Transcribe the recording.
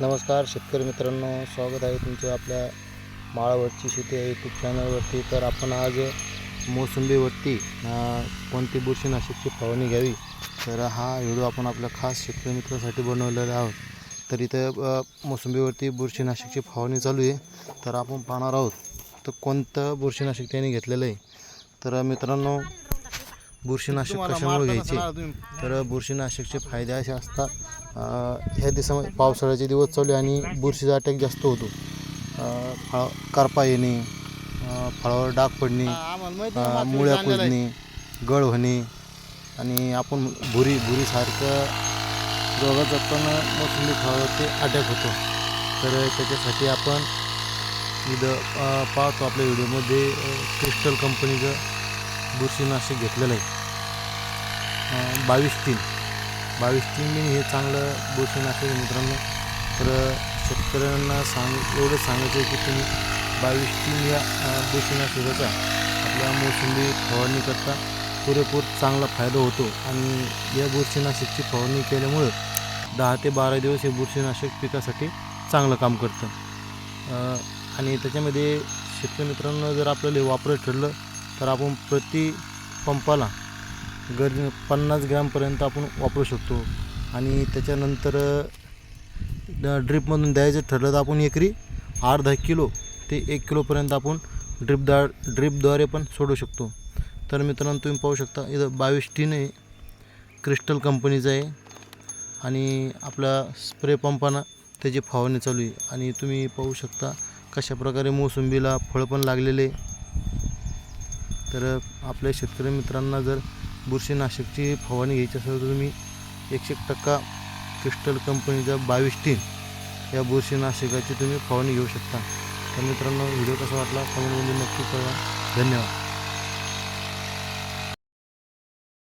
नमस्कार शेतकरी मित्रांनो स्वागत आहे तुमचं आपल्या माळावरची शेती या यूट्यूब चॅनलवरती तर आपण आज मोसंबीवरती कोणती बुरशीनाशकची फवारणी घ्यावी? तर हा व्हिडिओ आपण आपल्या खास शेतकरी मित्रासाठी बनवलेला आहोत. तर इथं मोसंबीवरती बुरशीनाशकची फवारणी चालू आहे. तर आपण पाहणार आहोत तर कोणतं बुरशीनाशक त्याने घेतलेलं आहे? तर मित्रांनो बुरशीनाशक कशामुळे घ्यायचे? तर बुरशीनाशकचे फायदे असे असतात ह्या दिवसामध्ये पावसाळ्याचे दिवस चालू आणि बुरशीचा अटॅक जास्त होतो. फळ करपा येणे फळावर डाग पडणे मुळ्या कुजणे गळ होणे आणि आपण भुरी भुरीसारखं रोगाचा पण मोसंबी फळावरती अटॅक होतो. तर त्याच्यासाठी आपण इथं पाहतो आपल्या व्हिडिओमध्ये क्रिस्टल कंपनीचं बुरशीनाशक घेतलेलं आहे. बावीस तीन. बावीस तीन हे चांगलं बुरशीनाशक असेल मित्रांनो. तर शेतकऱ्यांना सांग एवढंच सांगायचं आहे की तुम्ही बावीस तीन या अं, बुरशीनाशकाचा आपल्या मोसंबी फवारणी करता पुरेपूर चांगला फायदा होतो. आणि या बुरशीनाशकची फवारणी केल्यामुळं दहा ते बारा दिवस हे बुरशीनाशक पिकासाठी चांगलं काम करतं. आणि त्याच्यामध्ये शेतकरी मित्रांनो जर आपल्याला हे ठरलं तर आपण प्रति पंपाला गरज पन्नास ग्रॅमपर्यंत आपण वापरू शकतो. आणि त्याच्यानंतर ड- ड्रिपमधून द्यायचं ठरलं तर आपण एकरी अर्धा किलो ते एक किलोपर्यंत आपण ड्रिपदा ड्रिपद्वारे पण सोडू शकतो. तर मित्रांनो तुम्ही पाहू शकता इथं बावीस टीन आहे. क्रिस्टल कंपनीचं आहे. आणि आपला स्प्रे पंपानं त्याची फवारणी चालू आहे. आणि तुम्ही पाहू शकता कशा प्रकारे मोसंबीला फळ पण लागलेले तर आपल्या शेतकरी मित्रांना जर बुरशीनाशकची फवारणी घ्यायची असेल तर तुम्ही एकशे टक्का क्रिस्टल कंपनीचा बावीस टीन या बुरशीनाशकाची तुम्ही फवारणी घेऊ शकता. तर मित्रांनो व्हिडिओ कसा वाटला? कमेंटमध्ये नक्की कळवा. धन्यवाद.